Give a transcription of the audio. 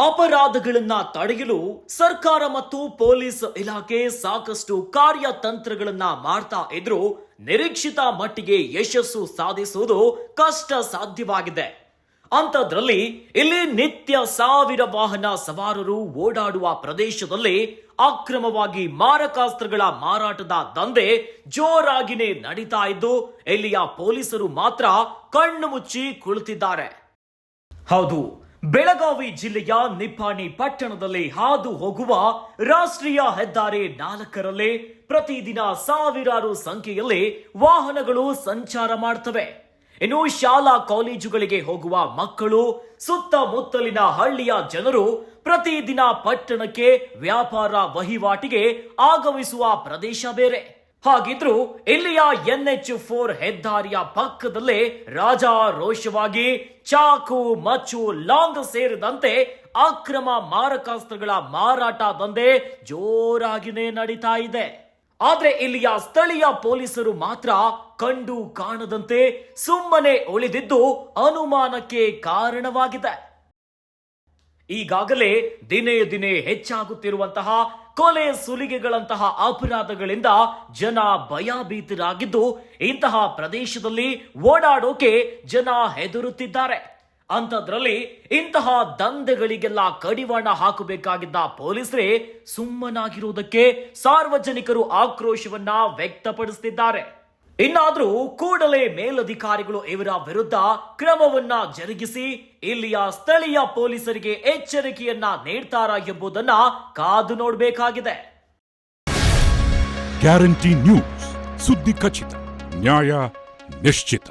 ಅಪರಾಧಗಳನ್ನ ತಡೆಯಲು ಸರ್ಕಾರ ಮತ್ತು ಪೊಲೀಸ್ ಇಲಾಖೆ ಸಾಕಷ್ಟು ಕಾರ್ಯತಂತ್ರಗಳನ್ನ ಮಾಡ್ತಾ ಇದ್ರು ನಿರೀಕ್ಷಿತ ಮಟ್ಟಿಗೆ ಯಶಸ್ಸು ಸಾಧಿಸುವುದು ಕಷ್ಟ ಸಾಧ್ಯವಾಗಿದೆ ಅಂಥದ್ರಲ್ಲಿ ಇಲ್ಲಿ ನಿತ್ಯ ಸಾವಿರ ವಾಹನ ಸವಾರರು ಓಡಾಡುವ ಪ್ರದೇಶದಲ್ಲಿ ಅಕ್ರಮವಾಗಿ ಮಾರಕಾಸ್ತ್ರಗಳ ಮಾರಾಟದ ದಂಧೆ ಜೋರಾಗಿನೇ ನಡೀತಾ ಇದ್ದು, ಇಲ್ಲಿಯ ಪೊಲೀಸರು ಮಾತ್ರ ಕಣ್ಣು ಮುಚ್ಚಿ ಕುಳಿತಿದ್ದಾರೆ. ಹೌದು. ಬೆಳಗಾವಿ ಜಿಲ್ಲೆಯ ನಿಪ್ಪಾಣಿ ಪಟ್ಟಣದಲ್ಲಿ ಹಾದು ಹೋಗುವ ರಾಷ್ಟ್ರೀಯ ಹೆದ್ದಾರಿ ನಾಲ್ಕರಲ್ಲಿ ಪ್ರತಿದಿನ ಸಾವಿರಾರು ಸಂಖ್ಯೆಯಲ್ಲಿ ವಾಹನಗಳು ಸಂಚಾರ ಮಾಡ್ತವೆ. ಇನ್ನು ಶಾಲಾ ಕಾಲೇಜುಗಳಿಗೆ ಹೋಗುವ ಮಕ್ಕಳು, ಸುತ್ತಮುತ್ತಲಿನ ಹಳ್ಳಿಯ ಜನರು ಪ್ರತಿದಿನ ಪಟ್ಟಣಕ್ಕೆ ವ್ಯಾಪಾರ ವಹಿವಾಟಿಗೆ ಆಗಮಿಸುವ ಪ್ರದೇಶ ಬೇರೆ. ಹಾಗಿದ್ರು ಇಲ್ಲಿಯ ಎನ್ ಎಚ್ ಫೋರ್ ಹೆದ್ದಾರಿಯ ಪಕ್ಕದಲ್ಲೇ ರಾಜಾರೋಷವಾಗಿ ಚಾಕು, ಮಚ್ಚು, ಲಾಂಗ್ ಸೇರಿದಂತೆ ಅಕ್ರಮ ಮಾರಕಾಸ್ತ್ರಗಳ ಮಾರಾಟ ದಂಧೆ ಜೋರಾಗಿನೇ ನಡೀತಾ ಇದೆ. ಆದ್ರೆ ಇಲ್ಲಿಯ ಸ್ಥಳೀಯ ಪೊಲೀಸರು ಮಾತ್ರ ಕಂಡು ಕಾಣದಂತೆ ಸುಮ್ಮನೆ ಉಳಿದಿದ್ದು ಅನುಮಾನಕ್ಕೆ ಕಾರಣವಾಗಿದೆ. ಈಗಾಗಲೇ ದಿನೇ ದಿನೇ ಹೆಚ್ಚಾಗುತ್ತಿರುವಂತಹ ಕೊಲೆ ಸುಲಿಗೆಗಳಂತಹ ಅಪರಾಧಗಳಿಂದ ಜನ ಭಯಭೀತರಾಗಿದ್ದು ಇಂತಹ ಪ್ರದೇಶದಲ್ಲಿ ಓಡಾಡೋಕೆ ಜನ ಹೆದರುತ್ತಿದ್ದಾರೆ. ಅಂಥದ್ರಲ್ಲಿ ಇಂತಹ ದಂಧೆಗಳಿಗೆಲ್ಲ ಕಡಿವಾಣ ಹಾಕಬೇಕಾಗಿದ್ದ ಪೊಲೀಸರೇ ಸುಮ್ಮನಾಗಿರುವುದಕ್ಕೆ ಸಾರ್ವಜನಿಕರು ಆಕ್ರೋಶವನ್ನ ವ್ಯಕ್ತಪಡಿಸುತ್ತಿದ್ದಾರೆ ಇನ್ನಾದ್ರೂ ಕೂಡಲೇ ಮೇಲಧಿಕಾರಿಗಳು ಇವರ ವಿರುದ್ಧ ಕ್ರಮವನ್ನ ಜರುಗಿಸಿ ಇಲ್ಲಿಯ ಸ್ಥಳೀಯ ಪೊಲೀಸರಿಗೆ ಎಚ್ಚರಿಕೆಯನ್ನ ನೀಡ್ತಾರಾ ಎಂಬುದನ್ನ ಕಾದು ನೋಡಬೇಕಾಗಿದೆ. Guarantee news. ಸುದ್ದಿ ಖಚಿತ, ನ್ಯಾಯ ನಿಶ್ಚಿತ.